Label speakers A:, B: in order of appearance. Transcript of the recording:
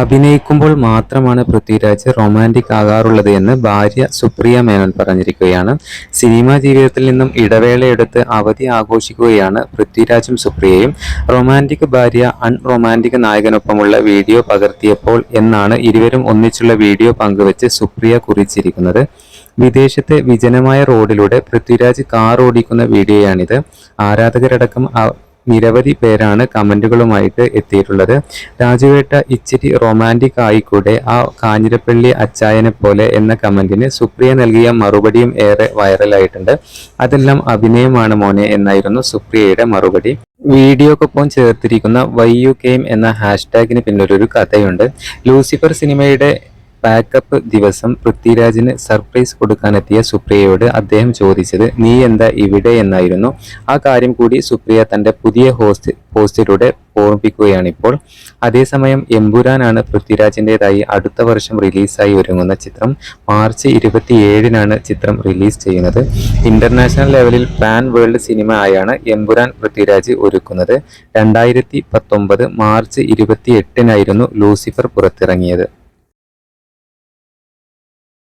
A: അഭിനയിക്കുമ്പോൾ മാത്രമാണ് പൃഥ്വിരാജ് റൊമാന്റിക് ആകാറുള്ളത് എന്ന് ഭാര്യ സുപ്രിയ മേനോൻ പറഞ്ഞിരിക്കുകയാണ്. സിനിമാ ജീവിതത്തിൽ നിന്നും ഇടവേളയെടുത്ത് അവധി ആഘോഷിക്കുകയാണ് പൃഥ്വിരാജും സുപ്രിയയും. റൊമാന്റിക് ഭാര്യ അൺ റൊമാന്റിക് നായകനൊപ്പമുള്ള വീഡിയോ പകർത്തിയപ്പോൾ എന്നാണ് ഇരുവരും ഒന്നിച്ചുള്ള വീഡിയോ പങ്കുവച്ച് സുപ്രിയ കുറിച്ചിരിക്കുന്നത്. വിദേശത്തെ വിജനമായ റോഡിലൂടെ പൃഥ്വിരാജ് കാർ ഓടിക്കുന്ന വീഡിയോയാണിത്. ആരാധകരടക്കം നിരവധി പേരാണ് കമന്റുകളുമായിട്ട് എത്തിയിട്ടുള്ളത്. രാജുവേട്ട ഇച്ചിരി റൊമാന്റിക് ആയിക്കൂടെ ആ കാഞ്ഞിരപ്പള്ളി അച്ചായനെ പോലെ എന്ന കമന്റിന് സുപ്രിയ നൽകിയ മറുപടിയും ഏറെ വൈറലായിട്ടുണ്ട്. അതെല്ലാം അഭിനയമാണ് മോനെ എന്നായിരുന്നു സുപ്രിയയുടെ മറുപടി. വീഡിയോക്കൊപ്പം ചേർത്തിരിക്കുന്ന വൈ യു കെയിം എന്ന ഹാഷ്ടാഗിന് പിന്നിലൊരു കഥയുണ്ട്. ലൂസിഫർ സിനിമയുടെ പാക്കപ്പ് ദിവസം പൃഥ്വിരാജിന് സർപ്രൈസ് കൊടുക്കാനെത്തിയ സുപ്രിയയോട് അദ്ദേഹം ചോദിച്ചത് നീ എന്താ ഇവിടെ എന്നായിരുന്നു? ആ കാര്യം കൂടി സുപ്രിയ തന്റെ പുതിയ ഹോസ്റ്റ് പോസ്റ്റിലൂടെ ഓർമ്മിപ്പിക്കുകയാണിപ്പോൾ. അതേസമയം എമ്പുരാനാണ് പൃഥ്വിരാജിന്റെതായി അടുത്ത വർഷം റിലീസായി ഒരുങ്ങുന്ന ചിത്രം. മാർച്ച് ഇരുപത്തിയേഴിനാണ് ചിത്രം റിലീസ് ചെയ്യുന്നത്. ഇന്റർനാഷണൽ ലെവലിൽ പാൻ വേൾഡ് സിനിമ ആയാണ് എമ്പുരാൻ പൃഥ്വിരാജ് ഒരുക്കുന്നത്. രണ്ടായിരത്തി പത്തൊമ്പത് മാർച്ച് ഇരുപത്തി എട്ടിനായിരുന്നു ലൂസിഫർ പുറത്തിറങ്ങിയത്.